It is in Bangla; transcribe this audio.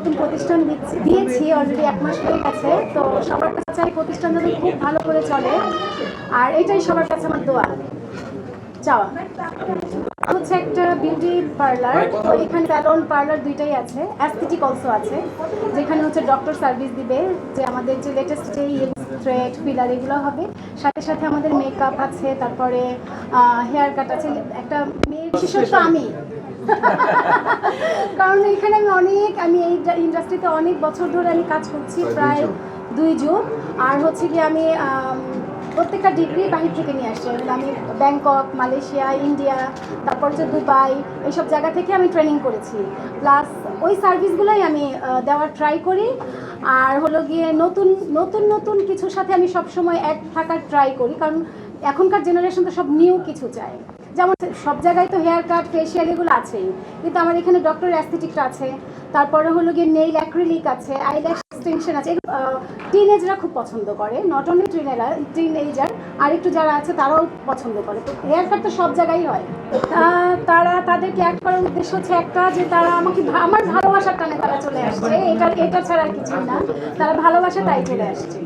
নতুন প্রতিষ্ঠান দিয়েছি অলরেডি এক মাস হয়ে গেছে। তো সবার কাছে চাই প্রতিষ্ঠান যাতে খুব ভালো করে চলে। আর এটাই সবার কাছে আমার দোয়া। চাওয়া হচ্ছে একটা বিউটি পার্লার তো এখানে স্যালন পার্লার দুইটাই আছে। অ্যাস্থেটিক অলসো আছে। যেখানে হচ্ছে ডক্টর সার্ভিস দিবে যে আমাদের যে লেটেস্ট যে থ্রেড ফিলার এগুলো হবে। সাথে সাথে আমাদের মেকআপ আছে, তারপরে হেয়ার কাট আছে। একটা মেয়ের বিশেষত্ব আমি। কারণ এখানে আমি অনেক আমি এই ইন্ডাস্ট্রিতে অনেক বছর ধরে আমি কাজ করছি প্রায় দুই যুগ। আর হচ্ছে কি আমি প্রত্যেকটা ডিগ্রি বাহির থেকে নিয়ে আসছি আমি ব্যাংকক মালয়েশিয়া ইন্ডিয়া তারপর হচ্ছে দুবাই এইসব জায়গা থেকে আমি ট্রেনিং করেছি। প্লাস ওই সার্ভিসগুলোই আমি দেওয়ার ট্রাই করি। আর হলো গিয়ে নতুন নতুন নতুন কিছুর সাথে আমি সবসময় এক থাকার ট্রাই করি। কারণ এখনকার জেনারেশন তো সব নিউ কিছু চায়। যেমন সব জায়গায় তো হেয়ার কাট ফেশিয়াল এগুলো আছেই। কিন্তু আমার এখানে ডক্টর অ্যাস্থেটিকটা আছে। তারপরে হলো গিয়ে নেইল অ্যাক্রিলিক আছে আইল্যাশ এক্সটেনশন আছে। টিনেজরা খুব পছন্দ করে। নট অনলি টিনেরা টিনেজার আর একটু যারা আছে তারাও পছন্দ করে। তো হেয়ার কাট তো সব জায়গায় হয়। তারা তাদেরকে অ্যাড করার উদ্দেশ্য হচ্ছে একটা যে তারা আমাকে আমার ভালোবাসার টানে তারা চলে আসছে। এটা এটা ছাড়া আর কিছুই না। তারা ভালোবাসা তাই চলে আসছে।